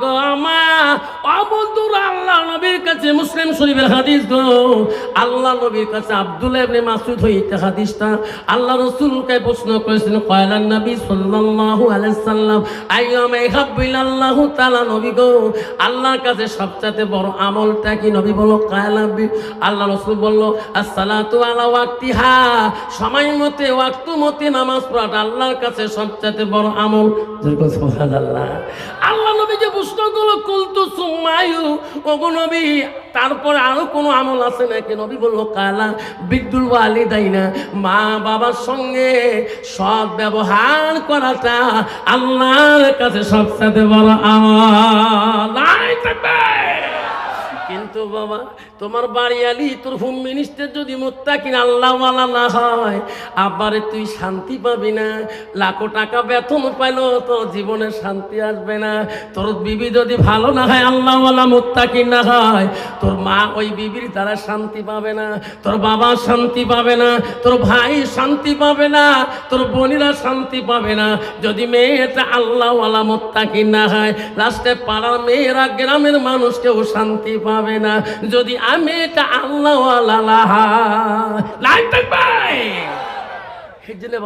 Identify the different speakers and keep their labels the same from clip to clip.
Speaker 1: গো মাসুদ আল্লাহ আল্লাহর কাছে সবচেয়ে বড় আমলটা কি? নবী বলো কায়লাবি আল্লাহ রাসূল বলল, আসসালাতু আলা ওয়াক্তিহা। সময় মতে, ওয়াক্ত মতে নামাজ পড়াটা আল্লাহর কাছে সবচেয়ে বড় আমল। আল্লাহ যে প্রশ্নগুলো কুলতু সুমায়ু ওগো নবী, তারপরে আরও কোনো আমল আছে নাকি? নবী বলল, কালা বিদ্যুল না মা বাবার সঙ্গে সৎ ব্যবহার করাটা আল্লাহর কাছে সবচেয়ে বড় আমল। কিন্তু বাবা, তোমার বাড়ি আলি, তোর হোম মিনিস্টার যদি মোত্তাকিন আল্লাহওয়ালা না হয়, আবারে তুই শান্তি পাবি না। লাখো টাকা বেতন পাইলো, তোর জীবনে শান্তি আসবে না। তোর বিবি যদি ভালো না হয়, আল্লাহওয়ালা মোত্তাকিন না হয়, তোর মা ওই বিবির দ্বারা শান্তি পাবে না, তোর বাবা শান্তি পাবে না, তোর ভাই শান্তি পাবে না, তোর বোনেরা শান্তি পাবে না। যদি মেয়েটা আল্লাহওয়ালা মোত্তাকিন না হয়, লাস্টে পাড়ার মেয়েরা, গ্রামের মানুষকেও শান্তি পাবে না। যদি আমি এটা আল্লাহ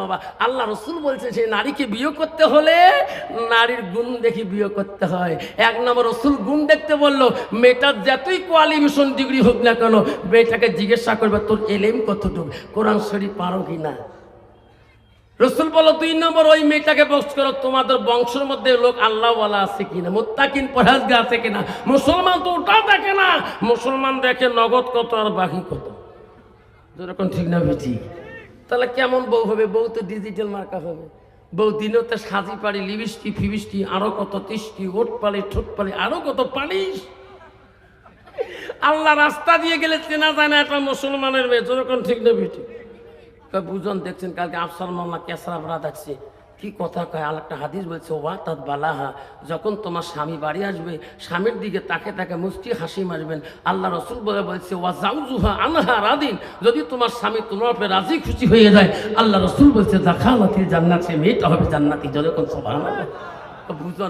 Speaker 1: বাবা, আল্লাহ রসুল বলছে সেই নারীকে বিয়ে করতে হলে নারীর গুণ দেখি বিয়ে করতে হয়। এক নম্বর রসুল গুণ দেখতে বলল মেয়েটার যতই কোয়ালিফিকেশন ডিগ্রি হোক না কেন, মেয়েটাকে জিজ্ঞাসা করবে, তোর এলেম কতটুকু? কোরআন শরীফ পারো কি না? রসুল বলো, দুই নম্বর ওই মেয়েটাকে বক্স করো, তোমাদের বংশের মধ্যে লোক আল্লাহওয়ালা আছে কিনা? মোত্তাকিন পরহাজগা আছে কিনা? মুসলমান তো ওটা দেখে না। মুসলমান দেখে নগদ কত আর বাকি কত? যেরকম ঠিক না বেঠি তাহলে কেমন বউ হবে? বউ তো ডিজিটাল মার্কা হবে। বউ দিনেও তো সাজি পাড়ি লিবিষ্টি ফিবিষ্টি আরও কত তিষ্টি, ওট পালি, ঠোঁট পালি, আরও কত পালিস আল্লাহ রাস্তা দিয়ে গেলে চেনা যায় না একটা মুসলমানের মেয়ে, যেরকম ঠিক না বেঠি কয়, বুঝন, দেখছেন, কালকে আফসার মামলা কেসরা বড়া দেখছে কি কথা কয়? আর একটা হাদিস বলছে, ওয়া তাত বালাহা। যখন তোমার স্বামী বাড়ি আসবে, স্বামীর দিকে তাকে তাকে মুষ্টি হাসি মারবেন। আল্লাহ রসুল বলে বলছে, ওয়া জাউজুহা আনহা রাদিন। যদি তোমার স্বামী তোমার উপরে রাজি খুশি হয়ে যায়, আল্লাহ রসুল বলছে দেখালাতির জান্নাত সে মেয়েটা হবে জান্নাতি। যখন সবাই বুঝন